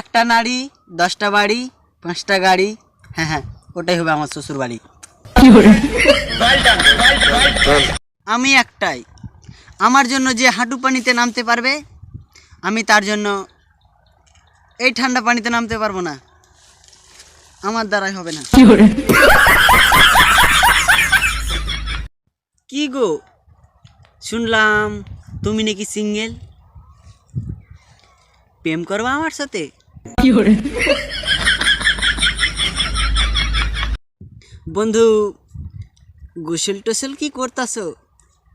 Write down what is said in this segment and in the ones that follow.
একটা নারী, দশটা বাড়ি, পাঁচটা গাড়ি হ্যাঁ হ্যাঁ ওটাই হবে আমার শ্বশুর বাড়ি আমি একটাই। আমার জন্য যে হাঁটু পানিতে নামতে পারবে, আমি তার জন্য এই ঠান্ডা পানিতে নামতে পারব না। আমার দ্বারাই হবে না। কি গো? শুনলাম তুমি নাকি সিঙ্গেল। প্রেম করবা আমার সাথে? বন্ধু গোসল টোসল কি করতাছো?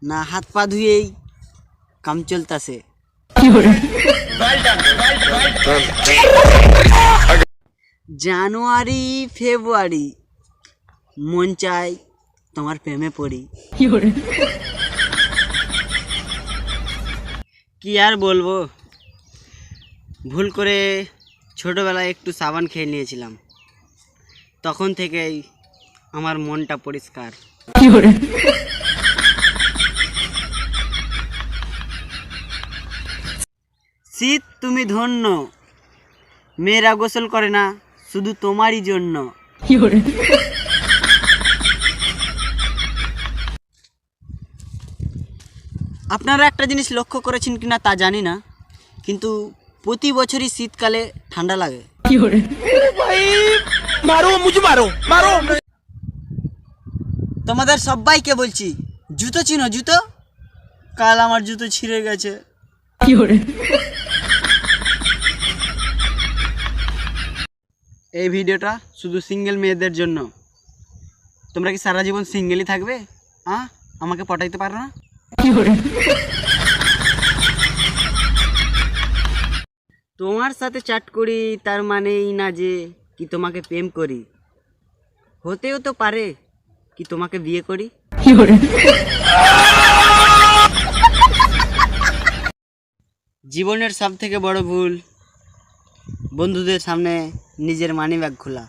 না হাত পা ধুয়েই কাম চলতাছে। জানুয়ারি ফেব্রুয়ারি মন চাই তোমার প্রেমে পড়ি। কি আর বলব? ভুল করে ছোটবেলায় একটু সাবান খেয়ে নিয়েছিলাম। তখন থেকেই আমার মনটা পরিষ্কার। শীত তুমি ধন্য মেয়েরা গোসল করে না শুধু তোমারই জন্য। আপনারা একটা জিনিস লক্ষ্য করেছেন কিনা তা জানি না কিন্তু প্রতি বছরই শীতকালে ঠান্ডা লাগে। তোমাদের সবাইকে বলছি জুতো চিনো জুতো? কাল আমার জুতো ছিঁড়ে গেছে। এই ভিডিওটা শুধু সিঙ্গেল মেয়েদের জন্য। তোমরা কি সারা জীবন সিঙ্গেলই থাকবে? আ? আমাকে পটাইতে পারো না? তোমার সাথে চাট করি, তার মানেই না যে কি তোমাকে প্রেম করি। হতেও তো পারে কি তোমাকে বিয়ে করি। জীবনের সব থেকে বড় ভুল, বন্ধুদের সামনে নিজের মানি ব্যাগ খোলা।